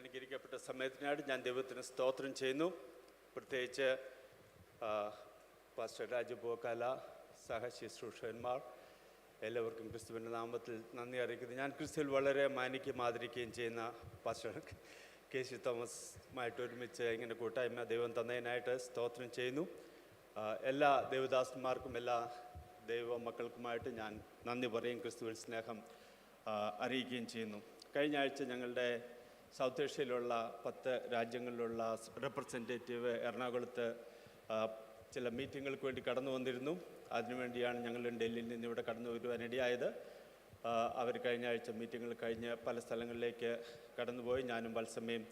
അനുഗ്രഹിക്കപ്പെട്ട സമയത്തിനായിട്ട് ഞാൻ ദൈവത്തിന് സ്തോത്രം ചെയ്യുന്നു. പ്രത്യേകിച്ച് പാസ്റ്റർ രാജു പോക്കാല സഹശുശ്രൂഷകന്മാർ എല്ലാവർക്കും ക്രിസ്തുവിന്റെ നാമത്തിൽ നന്ദി അറിയിക്കുന്നു. ഞാൻ ക്രിസ്തുവിൽ വളരെ മാനിക്കുകയും ആദരിക്കുകയും ചെയ്യുന്ന പാസ്റ്റർ കെ സി തോമസുമായിട്ട് ഒരുമിച്ച് ഇങ്ങനെ കൂട്ടായ്മ ദൈവം തന്നതിനായിട്ട് സ്തോത്രം ചെയ്യുന്നു. എല്ലാ ദേവദാസന്മാർക്കും എല്ലാ ദൈവ മക്കൾക്കുമായിട്ട് ഞാൻ നന്ദി പറയും. ക്രിസ്തുവിൽ സ്നേഹം അറിയിക്കുകയും ചെയ്യുന്നു. കഴിഞ്ഞ ആഴ്ച ഞങ്ങളുടെ സൗത്ത് ഏഷ്യയിലുള്ള പത്ത് രാജ്യങ്ങളിലുള്ള റെപ്രസെന്റേറ്റീവ് എറണാകുളത്ത് ചില മീറ്റിങ്ങുകൾക്ക് വേണ്ടി കടന്നു വന്നിരുന്നു. അതിനുവേണ്ടിയാണ് ഞങ്ങൾ ഡൽഹിയിൽ നിന്ന് ഇവിടെ കടന്നു വരുവാനിടയായത് അവർ കഴിഞ്ഞ ആഴ്ച മീറ്റിങ്ങുകൾ കഴിഞ്ഞ് പല സ്ഥലങ്ങളിലേക്ക് കടന്നുപോയി. ഞാനും വത്സമയം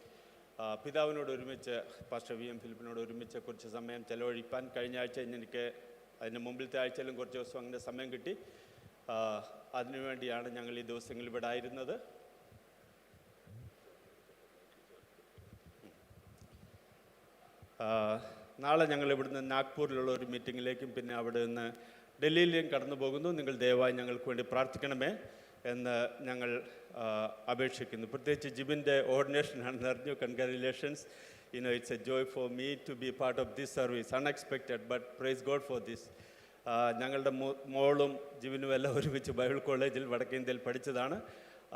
ആ, പിതാവിനോട് ഒരുമിച്ച് പാസ്റ്റർ വി എം ഫിലിപ്പിനോട് ഒരുമിച്ച് കുറച്ച് സമയം ചെലവഴിപ്പാൻ കഴിഞ്ഞ ആഴ്ച എനിക്ക് അതിന് മുമ്പിലത്തെ ആഴ്ചയിലും കുറച്ച് ദിവസം അങ്ങനെ സമയം കിട്ടി. അതിനുവേണ്ടിയാണ് ഞങ്ങൾ ഈ ദിവസങ്ങളിൽ ഇവിടെ ആയിരുന്നത്. നാളെ ഞങ്ങൾ ഇവിടുന്ന് നാഗ്പൂരിലുള്ള ഒരു മീറ്റിങ്ങിലേക്കും പിന്നെ അവിടെ നിന്ന് ഡൽഹിയിലേക്കും കടന്നു പോകുന്നു. നിങ്ങൾ ദയവായി ഞങ്ങൾക്ക് വേണ്ടി പ്രാർത്ഥിക്കണമേ എന്ന് ഞങ്ങൾ അപേക്ഷിക്കുന്നു. പ്രത്യേകിച്ച് ജിബിന്റെ ഓർഡിനേഷനാണെന്ന് അറിഞ്ഞു. Congratulations you know it's a joy for me to be part of this service unexpected but praise God for this ഞങ്ങളുടെ മോളും ജിബിനും എല്ലാം ഒരുമിച്ച് ബൈബിൾ കോളേജിൽ വടക്കേ ഇന്ത്യയിൽ പഠിച്ചതാണ്.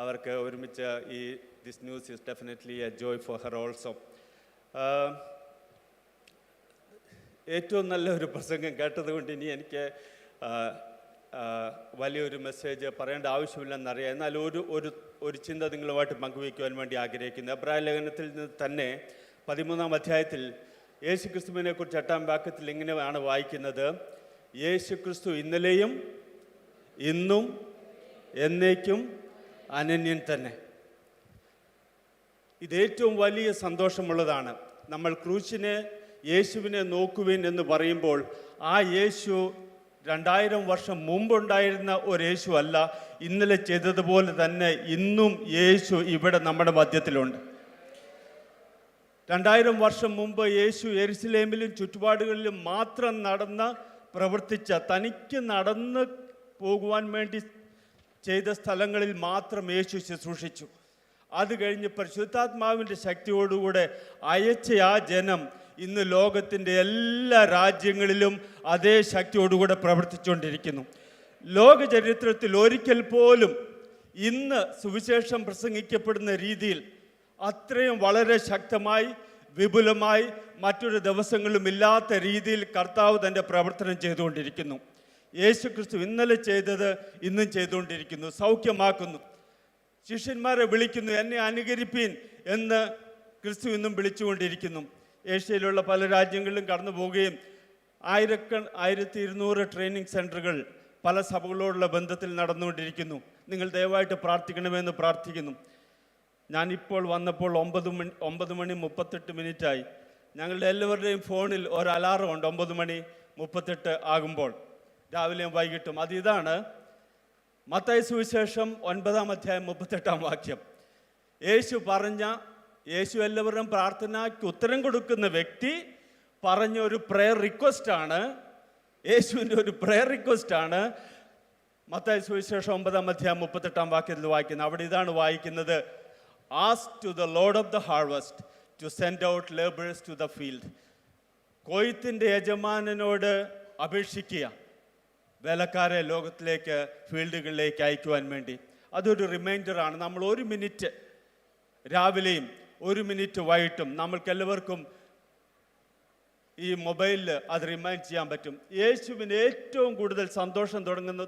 അവർക്ക് ഒരുമിച്ച് ഈ this news is definitely a joy for her also ഏറ്റവും നല്ല ഒരു പ്രസംഗം കേട്ടതുകൊണ്ട് ഇനി എനിക്ക് വലിയൊരു മെസ്സേജ് പറയേണ്ട ആവശ്യമില്ലെന്നറിയാം. എന്നാൽ ഒരു ഒരു ഒരു ചിന്ത നിങ്ങളുമായിട്ട് പങ്കുവയ്ക്കുവാൻ വേണ്ടി ആഗ്രഹിക്കുന്നു. അബ്രാഹിം ലേഖനത്തിൽ നിന്ന് തന്നെ പതിമൂന്നാം അധ്യായത്തിൽ യേശു ക്രിസ്തുവിനെ കുറിച്ച് എട്ടാം വാക്യത്തിൽ ഇങ്ങനെയാണ് വായിക്കുന്നത്. യേശു ക്രിസ്തു ഇന്നലെയും ഇന്നും എന്നേക്കും അനന്യൻ തന്നെ. ഇത് ഏറ്റവും വലിയ സന്തോഷമുള്ളതാണ്. നമ്മൾ ക്രൂശിനെ യേശുവിനെ നോക്കുവിൻ എന്ന് പറയുമ്പോൾ ആ യേശു രണ്ടായിരം വർഷം മുമ്പുണ്ടായിരുന്ന ഒരു യേശു അല്ല ഇന്നലെ ചെയ്തതുപോലെ തന്നെ ഇന്നും യേശു ഇവിടെ നമ്മുടെ മധ്യത്തിലുണ്ട്. രണ്ടായിരം വർഷം മുമ്പ് യേശു എരുസലേമിലും ചുറ്റുപാടുകളിലും മാത്രം നടന്ന് പ്രവർത്തിച്ച തനിക്ക് നടന്ന് പോകുവാൻ വേണ്ടി ചെയ്ത സ്ഥലങ്ങളിൽ മാത്രം യേശു ശുശ്രൂഷിച്ചു. അത് കഴിഞ്ഞ് പരിശുദ്ധാത്മാവിന്റെ ശക്തിയോടുകൂടെ അയച്ച ആ ജനം ഇന്ന് ലോകത്തിന്റെ എല്ലാ രാജ്യങ്ങളിലും അതേ ശക്തിയോടുകൂടെ പ്രവർത്തിച്ചുകൊണ്ടിരിക്കുന്നു. ലോക ചരിത്രത്തിൽ ഒരിക്കൽ പോലും ഇന്ന് സുവിശേഷം പ്രസംഗിക്കപ്പെടുന്ന രീതിയിൽ അത്രയും വളരെ ശക്തമായി വിപുലമായി മറ്റൊരു ദിവസങ്ങളിലും ഇല്ലാത്ത രീതിയിൽ കർത്താവ് തന്റെ പ്രവർത്തനം ചെയ്തുകൊണ്ടിരിക്കുന്നു. യേശു ക്രിസ്തു ഇന്നലെ ചെയ്തത് ഇന്നും ചെയ്തുകൊണ്ടിരിക്കുന്നു. സൗഖ്യമാക്കുന്നു. ശിഷ്യന്മാരെ വിളിക്കുന്നു എന്നെ അനുകരിപ്പീൻ എന്ന് ക്രിസ്തു ഇന്നും വിളിച്ചുകൊണ്ടിരിക്കുന്നു. ഏഷ്യയിലുള്ള പല രാജ്യങ്ങളിലും കടന്നു പോവുകയും ആയിരക്ക ആയിരത്തി ഇരുന്നൂറ് ട്രെയിനിങ് സെന്ററുകൾ പല സഭകളോടുള്ള ബന്ധത്തിൽ നടന്നുകൊണ്ടിരിക്കുന്നു. നിങ്ങൾ ദയവായിട്ട് പ്രാർത്ഥിക്കണമെന്ന് പ്രാർത്ഥിക്കുന്നു. ഞാനിപ്പോൾ വന്നപ്പോൾ ഒമ്പത് മണി ഒമ്പത് മണി മുപ്പത്തെട്ട് മിനിറ്റായി. ഞങ്ങളുടെ എല്ലാവരുടെയും ഫോണിൽ ഒരു അലാറം ഉണ്ട് ഒമ്പത് മണി മുപ്പത്തെട്ട് ആകുമ്പോൾ. രാവിലെയും വൈകിട്ടും. അത് ഇതാണ് മത്തായി സുവിശേഷം ഒൻപതാം അധ്യായം മുപ്പത്തെട്ടാം വാക്യം. യേശു പറഞ്ഞ യേശു എല്ലാവരുടെയും പ്രാർത്ഥനയ്ക്ക് ഉത്തരം കൊടുക്കുന്ന വ്യക്തി പറഞ്ഞ ഒരു പ്രെയർ റിക്വസ്റ്റാണ് യേശുവിന്റെ ഒരു പ്രെയർ റിക്വസ്റ്റാണ് മത്തായ സുവിശേഷം ഒമ്പതാം അധ്യായം മുപ്പത്തെട്ടാം വാക്യത്തിൽ വായിക്കുന്നത് അവിടെ ഇതാണ് വായിക്കുന്നത്. As to the lord of the harvest to send out labourers to the field കൊയ്ത്തിന്റെ യജമാനനോട് അപേക്ഷിക്കുക. വേലക്കാരെ ലോകത്തിലേക്ക് ഫീൽഡുകളിലേക്ക് അയക്കുവാൻ വേണ്ടി. അതൊരു റിമൈൻഡറാണ് നമ്മൾ ഒരു മിനിറ്റ് രാവിലെയും ഒരു മിനിറ്റ് വൈകിട്ടും നമ്മൾക്കെല്ലാവർക്കും ഈ മൊബൈലിൽ അത് റിമൈൻഡ് ചെയ്യാൻ പറ്റും. യേശുവിന് ഏറ്റവും കൂടുതൽ സന്തോഷം തുടങ്ങുന്ന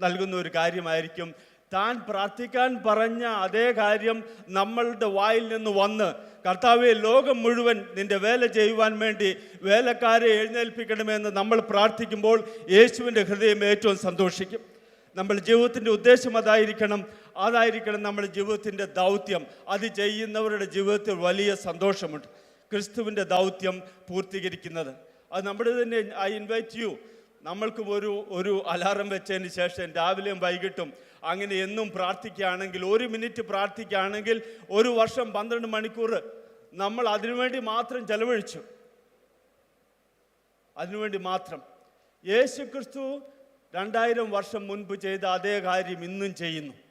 നൽകുന്ന ഒരു കാര്യമായിരിക്കും താൻ പ്രാർത്ഥിക്കാൻ പറഞ്ഞ അതേ കാര്യം നമ്മളുടെ വായിൽ നിന്ന് വന്ന് കർത്താവെ ലോകം മുഴുവൻ നിന്റെ വേല ചെയ്യുവാൻ വേണ്ടി വേലക്കാരെ എഴുന്നേൽപ്പിക്കണമെന്ന് നമ്മൾ പ്രാർത്ഥിക്കുമ്പോൾ യേശുവിന്റെ ഹൃദയം ഏറ്റവും സന്തോഷിക്കും. നമ്മൾ ജീവിതത്തിന്റെ ഉദ്ദേശം അതായിരിക്കണം. അതായിരിക്കണം നമ്മുടെ ജീവിതത്തിന്റെ ദൗത്യം. അത് ചെയ്യുന്നവരുടെ ജീവിതത്തിൽ വലിയ സന്തോഷമുണ്ട്. ക്രിസ്തുവിന്റെ ദൗത്യം പൂർത്തീകരിക്കുന്നത്. അത് നമ്മുടെ തന്നെ ഐ ഇൻവൈറ്റ് യു. നമ്മൾക്കും ഒരു ഒരു അലാറം വെച്ചതിന് ശേഷം രാവിലെയും വൈകിട്ടും അങ്ങനെ എന്നും പ്രാർത്ഥിക്കുകയാണെങ്കിൽ ഒരു മിനിറ്റ് പ്രാർത്ഥിക്കുകയാണെങ്കിൽ ഒരു വർഷം പന്ത്രണ്ട് മണിക്കൂർ നമ്മൾ അതിനുവേണ്ടി മാത്രം ചെലവഴിച്ചു. അതിനുവേണ്ടി മാത്രം. യേശു ക്രിസ്തു രണ്ടായിരം വർഷം മുൻപ് ചെയ്ത അതേ കാര്യം ഇന്നും ചെയ്യുന്നു.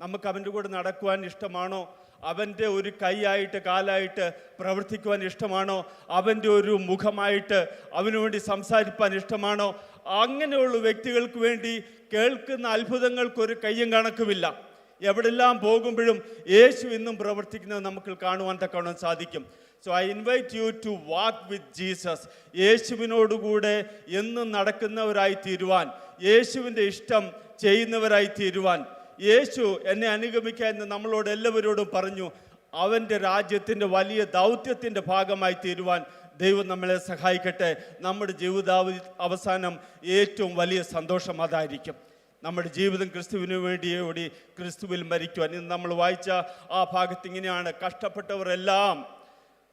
നമുക്ക് അവന്റെ കൂടെ നടക്കുവാൻ ഇഷ്ടമാണോ? അവന്റെ ഒരു കൈയായിട്ട് കാലായിട്ട് പ്രവർത്തിക്കുവാൻ ഇഷ്ടമാണോ? അവന്റെ ഒരു മുഖമായിട്ട് അവനു വേണ്ടി സംസാരിപ്പാൻ ഇഷ്ടമാണോ? അങ്ങനെയുള്ള വ്യക്തികൾക്ക് വേണ്ടി കേൾക്കുന്ന അത്ഭുതങ്ങൾക്കൊരു കയ്യും കണക്കുമില്ല. എവിടെല്ലാം പോകുമ്പോഴും യേശു ഇന്നും പ്രവർത്തിക്കുന്നത് നമുക്ക് കാണുവാൻ തക്കവണ്ണം സാധിക്കും. So I invite you to walk with Jesus യേശുവിനോടുകൂടെ എന്നും നടക്കുന്നവരായി തീരുവാൻ യേശുവിന്റെ ഇഷ്ടം ചെയ്യുന്നവരായി തീരുവാൻ. യേശു എന്നെ അനുഗമിക്കാൻ എന്ന് നമ്മളോട് എല്ലാവരോടും പറഞ്ഞു. അവന്റെ രാജ്യത്തിന്റെ വലിയ ദൗത്യത്തിന്റെ ഭാഗമായി തീരുവാൻ ദൈവം നമ്മളെ സഹായിക്കട്ടെ. നമ്മുടെ ജീവിതാവ അവസാനം ഏറ്റവും വലിയ സന്തോഷം അതായിരിക്കും. നമ്മുടെ ജീവിതം ക്രിസ്തുവിന് വേണ്ടിയോടി ക്രിസ്തുവിൽ മരിക്കുവാൻ. ഇന്ന് നമ്മൾ വായിച്ച ആ ഭാഗത്ത് ഇങ്ങനെയാണ്. കഷ്ടപ്പെട്ടവരെല്ലാം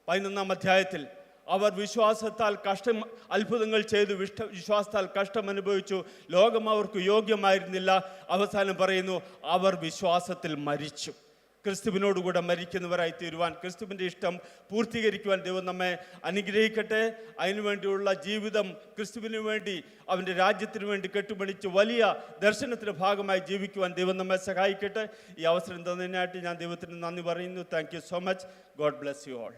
പതിനൊന്നാം അധ്യായത്തിൽ അവർ വിശ്വാസത്താൽ കഷ്ടം അത്ഭുതങ്ങൾ ചെയ്തു വിഷ്ട വിശ്വാസത്താൽ കഷ്ടം അനുഭവിച്ചു. ലോകം അവർക്ക് യോഗ്യമായിരുന്നില്ല. അവസാനം പറയുന്നു അവർ വിശ്വാസത്തിൽ മരിച്ചു. ക്രിസ്തുവിനോടുകൂടെ മരിക്കുന്നവരായി തീരുവാൻ ക്രിസ്തുവിന്റെ ഇഷ്ടം പൂർത്തീകരിക്കുവാൻ ദൈവം നമ്മെ അനുഗ്രഹിക്കട്ടെ. അതിനുവേണ്ടിയുള്ള ജീവിതം ക്രിസ്തുവിന് വേണ്ടി അവന്റെ രാജ്യത്തിന് വേണ്ടി കെട്ടുപണിച്ച് വലിയ ദർശനത്തിന്റെ ഭാഗമായി ജീവിക്കുവാൻ ദൈവം നമ്മെ സഹായിക്കട്ടെ. ഈ അവസരം തന്നതിനായിട്ട് ഞാൻ ദൈവത്തിന് നന്ദി പറയുന്നു. Thank so much God bless you all